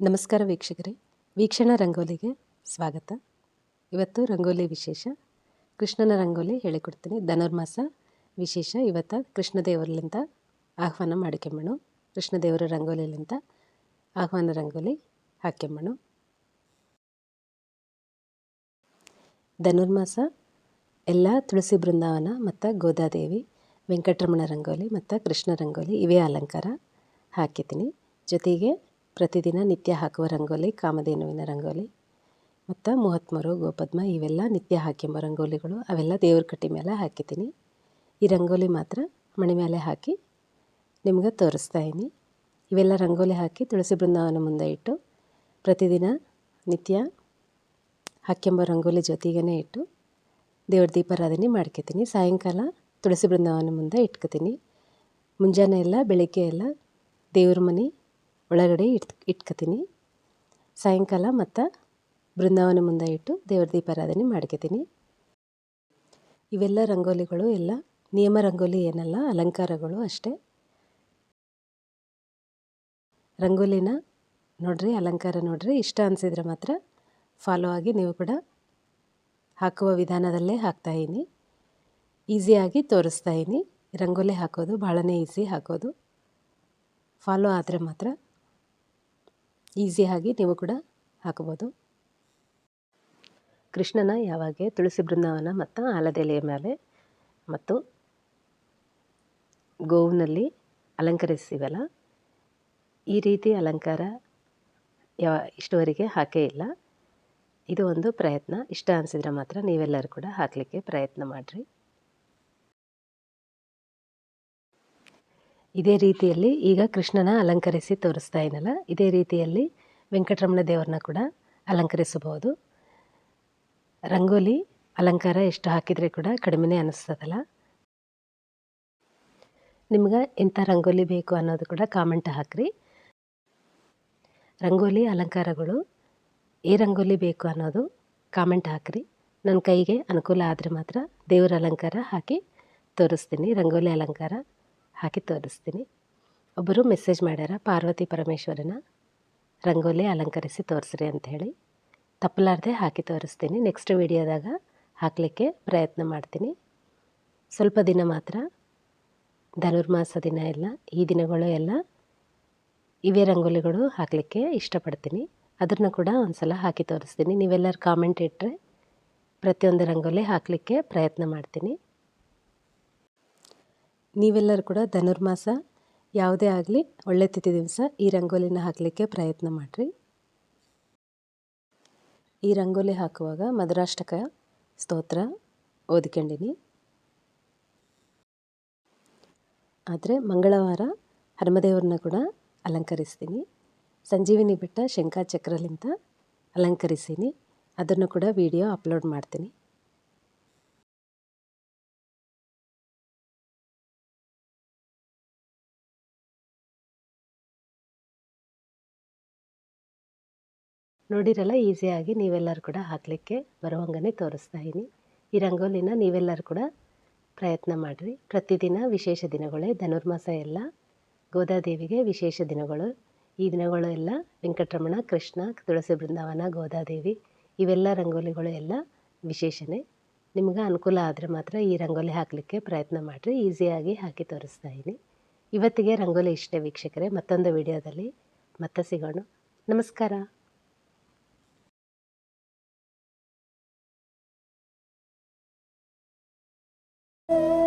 ನಮಸ್ಕಾರ ವೀಕ್ಷಕರೇ. ವೀಕ್ಷಣ ರಂಗೋಲಿಗೆ ಸ್ವಾಗತ. ಇವತ್ತು ರಂಗೋಲಿ ವಿಶೇಷ. ಕೃಷ್ಣನ ರಂಗೋಲಿ ಹೇಳಿಕೊಡ್ತೀನಿ. ಧನುರ್ಮಾಸ ವಿಶೇಷ. ಇವತ್ತು ಕೃಷ್ಣ ದೇವರಲಿಂದ ಆಹ್ವಾನ ಮಾಡ್ಕೊಂಬಣು. ಕೃಷ್ಣದೇವರ ರಂಗೋಲಿಲಿಂದ ಆಹ್ವಾನ ರಂಗೋಲಿ ಹಾಕ್ಯಂಬಣು ಧನುರ್ಮಾಸ, ಎಲ್ಲ ತುಳಸಿ ಬೃಂದಾವನ ಮತ್ತು ಗೋದಾದೇವಿ, ವೆಂಕಟರಮಣ ರಂಗೋಲಿ ಮತ್ತು ಕೃಷ್ಣ ರಂಗೋಲಿ ಇವೇ ಅಲಂಕಾರ ಹಾಕಿದ್ದೀನಿ. ಜೊತೆಗೆ ಪ್ರತಿದಿನ ನಿತ್ಯ ಹಾಕುವ ರಂಗೋಲಿ ಕಾಮಧೇನುವಿನ ರಂಗೋಲಿ ಮತ್ತು ಮೂವತ್ತ್ಮೂರು ಗೋಪದ್ಮ ಇವೆಲ್ಲ ನಿತ್ಯ ಹಾಕಿಂಬ ರಂಗೋಲಿಗಳು. ಅವೆಲ್ಲ ದೇವ್ರ ಕಟ್ಟಿ ಮೇಲೆ ಹಾಕಿದ್ದೀನಿ. ಈ ರಂಗೋಲಿ ಮಾತ್ರ ಮಣಿ ಮೇಲೆ ಹಾಕಿ ನಿಮ್ಗೆ ತೋರಿಸ್ತಾ ಇದ್ದೀನಿ. ಇವೆಲ್ಲ ರಂಗೋಲಿ ಹಾಕಿ ತುಳಸಿ ಬೃಂದಾವನ ಮುಂದೆ ಇಟ್ಟು ಪ್ರತಿದಿನ ನಿತ್ಯ ಹಾಕಿಂಬ ರಂಗೋಲಿ ಜೊತೆಗೇ ಇಟ್ಟು ದೇವ್ರ ದೀಪಾರಾಧನೆ ಮಾಡ್ಕೊತೀನಿ. ಸಾಯಂಕಾಲ ತುಳಸಿ ಬೃಂದಾವನ ಮುಂದೆ ಇಟ್ಕೊತೀನಿ. ಮುಂಜಾನೆ ಎಲ್ಲ, ಬೆಳಗ್ಗೆ ಎಲ್ಲ ದೇವ್ರ ಮನೆ ಒಳಗಡೆ ಇಟ್, ಇಟ್ಕೊತೀನಿ. ಸಾಯಂಕಾಲ ಮತ್ತು ಬೃಂದಾವನ ಮುಂದೆ ಇಟ್ಟು ದೇವ್ರ ದೀಪಾರಾಧನೆ ಮಾಡ್ಕೋತೀನಿ. ಇವೆಲ್ಲ ರಂಗೋಲಿಗಳು ಎಲ್ಲ, ನಿಯಮ ರಂಗೋಲಿ ಏನಲ್ಲ, ಅಲಂಕಾರಗಳು ಅಷ್ಟೇ. ರಂಗೋಲಿನ ನೋಡ್ರಿ, ಅಲಂಕಾರ ನೋಡ್ರಿ, ಇಷ್ಟ ಅನಿಸಿದ್ರೆ ಮಾತ್ರ ಫಾಲೋ ಆಗಿ ನೀವು ಕೂಡ ಹಾಕುವ ವಿಧಾನದಲ್ಲೇ ಹಾಕ್ತಾಯಿನಿ ಈಸಿಯಾಗಿ ತೋರಿಸ್ತಾ ಇದ್ದೀನಿ ರಂಗೋಲಿ ಹಾಕೋದು ಭಾಳನೇ ಈಸಿ ಹಾಕೋದು. ಫಾಲೋ ಆದರೆ ಮಾತ್ರ ಈಸಿಯಾಗಿ ನೀವು ಕೂಡ ಹಾಕಬೋದು ಕೃಷ್ಣನ ಯಾವಾಗ ತುಳಸಿ ಬೃಂದಾವನ ಮತ್ತು ಆಲದೆಲೆಯ ಮೇಲೆ ಮತ್ತು ಗೋವಿನಲ್ಲಿ ಅಲಂಕರಿಸ್ತೀವಲ್ಲ ಈ ರೀತಿ ಅಲಂಕಾರ ಯಾವ ಇಷ್ಟುವರೆಗೆ ಹಾಕೇ ಇಲ್ಲ. ಇದು ಒಂದು ಪ್ರಯತ್ನ. ಇಷ್ಟ ಅನಿಸಿದ್ರೆ ಮಾತ್ರ ನೀವೆಲ್ಲರೂ ಕೂಡ ಹಾಕಲಿಕ್ಕೆ ಪ್ರಯತ್ನ ಮಾಡಿರಿ. ಇದೇ ರೀತಿಯಲ್ಲಿ ಈಗ ಕೃಷ್ಣನ ಅಲಂಕರಿಸಿ ತೋರಿಸ್ತಾ ಇದ್ದಲ್ಲ, ಇದೇ ರೀತಿಯಲ್ಲಿ ವೆಂಕಟರಮಣ ದೇವರನ್ನ ಕೂಡ ಅಲಂಕರಿಸಬಹುದು. ರಂಗೋಲಿ, ಅಲಂಕಾರ ಎಷ್ಟು ಹಾಕಿದರೆ ಕೂಡ ಕಡಿಮೆನೇ ಅನ್ನಿಸ್ತದಲ್ಲ ನಿಮ್ಗೆ ಎಂಥ ರಂಗೋಲಿ ಬೇಕು ಅನ್ನೋದು ಕೂಡ ಕಾಮೆಂಟ್ ಹಾಕ್ರಿ. ರಂಗೋಲಿ, ಅಲಂಕಾರಗಳು ಏ ರಂಗೋಲಿ ಬೇಕು ಅನ್ನೋದು ಕಾಮೆಂಟ್ ಹಾಕ್ರಿ. ನನ್ನ ಕೈಗೆ ಅನುಕೂಲ ಆದರೆ ಮಾತ್ರ ದೇವರ ಅಲಂಕಾರ ಹಾಕಿ ತೋರಿಸ್ತೀನಿ. ರಂಗೋಲಿ, ಅಲಂಕಾರ ಹಾಕಿ ತೋರಿಸ್ತೀನಿ. ಒಬ್ಬರು ಮೆಸೇಜ್ ಮಾಡ್ಯಾರ, ಪಾರ್ವತಿ ಪರಮೇಶ್ವರನ ರಂಗೋಲಿ ಅಲಂಕರಿಸಿ ತೋರಿಸ್ರಿ ಅಂಥೇಳಿ ತಪ್ಪಲಾರ್ದೆ ಹಾಕಿ ತೋರಿಸ್ತೀನಿ. ನೆಕ್ಸ್ಟ್ ವಿಡಿಯೋದಾಗ ಹಾಕಲಿಕ್ಕೆ ಪ್ರಯತ್ನ ಮಾಡ್ತೀನಿ. ಸ್ವಲ್ಪ ದಿನ ಮಾತ್ರ, ಧನುರ್ಮಾಸ ದಿನ ಎಲ್ಲ, ಈ ದಿನಗಳು ಎಲ್ಲ ಇವೇ ರಂಗೋಲಿಗಳು ಹಾಕಲಿಕ್ಕೆ ಇಷ್ಟಪಡ್ತೀನಿ. ಅದನ್ನು ಕೂಡ ಒಂದು ಸಲ ಹಾಕಿ ತೋರಿಸ್ತೀನಿ. ನೀವೆಲ್ಲರೂ ಕಾಮೆಂಟ್ ಇಟ್ಟರೆ ಪ್ರತಿಯೊಂದು ರಂಗೋಲಿ ಹಾಕಲಿಕ್ಕೆ ಪ್ರಯತ್ನ ಮಾಡ್ತೀನಿ. ನೀವೆಲ್ಲರೂ ಕೂಡ ಧನುರ್ಮಾಸ ಯಾವುದೇ ಆಗಲಿ ಒಳ್ಳೆ ತಿಥಿ ದಿವಸ ಈ ರಂಗೋಲಿನ ಹಾಕಲಿಕ್ಕೆ ಪ್ರಯತ್ನ ಮಾಡಿರಿ. ಈ ರಂಗೋಲಿ ಹಾಕುವಾಗ ಮಧುರಾಷ್ಟಕ ಸ್ತೋತ್ರ ಓದ್ಕೊಂಡಿನಿ. ಆದರೆ ಮಂಗಳವಾರ ಹನುಮದೇವ್ರನ್ನ ಕೂಡ ಅಲಂಕರಿಸ್ತೀನಿ. ಸಂಜೀವಿನಿ ಬೆಟ್ಟ ಶಂಕಾಚಕ್ರಲಿಂತ ಅಲಂಕರಿಸೀನಿ. ಅದನ್ನು ಕೂಡ ವಿಡಿಯೋ ಅಪ್ಲೋಡ್ ಮಾಡ್ತೀನಿ. ನೋಡಿರಲ್ಲ, ಈಸಿಯಾಗಿ ನೀವೆಲ್ಲರೂ ಕೂಡ ಹಾಕಲಿಕ್ಕೆ ಬರುವಂಗನೇ ತೋರಿಸ್ತಾ ಇದ್ದೀನಿ ಈ ರಂಗೋಲಿನ ನೀವೆಲ್ಲರೂ ಕೂಡ ಪ್ರಯತ್ನ ಮಾಡಿರಿ. ಪ್ರತಿದಿನ ವಿಶೇಷ ದಿನಗಳೇ, ಧನುರ್ಮಾಸ ಎಲ್ಲ, ಗೋದಾದೇವಿಗೆ ವಿಶೇಷ ದಿನಗಳು. ಈ ದಿನಗಳು ಎಲ್ಲ ವೆಂಕಟರಮಣ, ಕೃಷ್ಣ, ತುಳಸಿ ಬೃಂದಾವನ, ಗೋದಾದೇವಿ, ಇವೆಲ್ಲ ರಂಗೋಲಿಗಳು ಎಲ್ಲ ವಿಶೇಷನೇ. ನಿಮ್ಗೆ ಅನುಕೂಲ ಆದರೆ ಮಾತ್ರ ಈ ರಂಗೋಲಿ ಹಾಕಲಿಕ್ಕೆ ಪ್ರಯತ್ನ ಮಾಡಿರಿ. ಈಸಿಯಾಗಿ ಹಾಕಿ ತೋರಿಸ್ತಾ ಇದ್ದೀನಿ ಇವತ್ತಿಗೆ ರಂಗೋಲಿ ಇಷ್ಟೇ ವೀಕ್ಷಕರೇ. ಮತ್ತೊಂದು ವಿಡಿಯೋದಲ್ಲಿ ಮತ್ತೆ ಸಿಗೋಣ. ನಮಸ್ಕಾರ. You